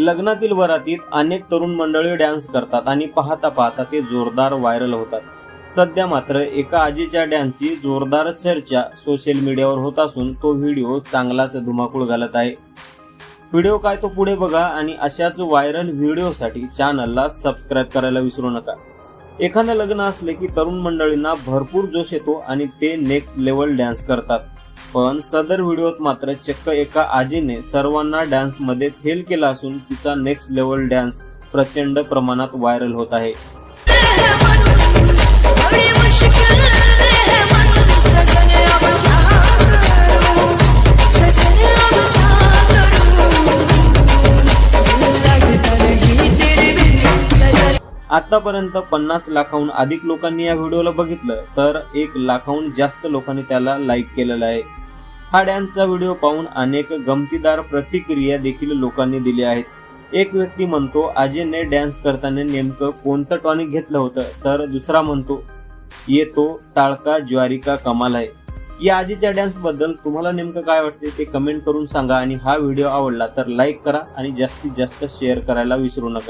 लग्नातील वरातीत अनेक तरुण मंडळी डान्स करतात आणि पाहता पाहता ते जोरदार व्हायरल होतात. सध्या मात्र एका आजीच्या डॅन्सची जोरदार चर्चा सोशल मीडियावर होत असून तो व्हिडिओ चांगलाच धुमाकूळ घालत आहे. व्हिडिओ काय तो पुढे बघा आणि अशाच व्हायरल व्हिडिओसाठी चॅनलला सबस्क्राईब करायला विसरू नका. एखादं लग्न असले की तरुण मंडळींना भरपूर जोश येतो आणि ते नेक्स्ट लेवल डॅन्स करतात. पण सदर व्हिडिओत मात्र चक्क एका आजीने सर्वांना डान्समध्ये फेल केला असून तिचा नेक्स्ट लेवल डान्स प्रचंड प्रमाणात व्हायरल होत आहे. आतापर्यंत पन्नास लाखाहून अधिक लोकांनी या व्हिडिओला बघितलं तर एक लाखाहून जास्त लोकांनी त्याला लाईक केलेला आहे. हा डॅन्सचा व्हिडिओ पाहून अनेक गमतीदार प्रतिक्रिया देखील लोकांनी दिल्या आहेत. एक व्यक्ती म्हणतो आजीने डॅन्स करताना नेमकं कोणतं टॉनिक घेतलं होतं? तर दुसरा म्हणतो येतो ताळका ज्वारी का कमाल आहे. या आजीच्या डॅन्सबद्दल तुम्हाला नेमकं काय वाटते ते कमेंट करून सांगा आणि हा व्हिडिओ आवडला तर लाईक करा आणि जास्तीत जास्त शेअर करायला विसरू नका.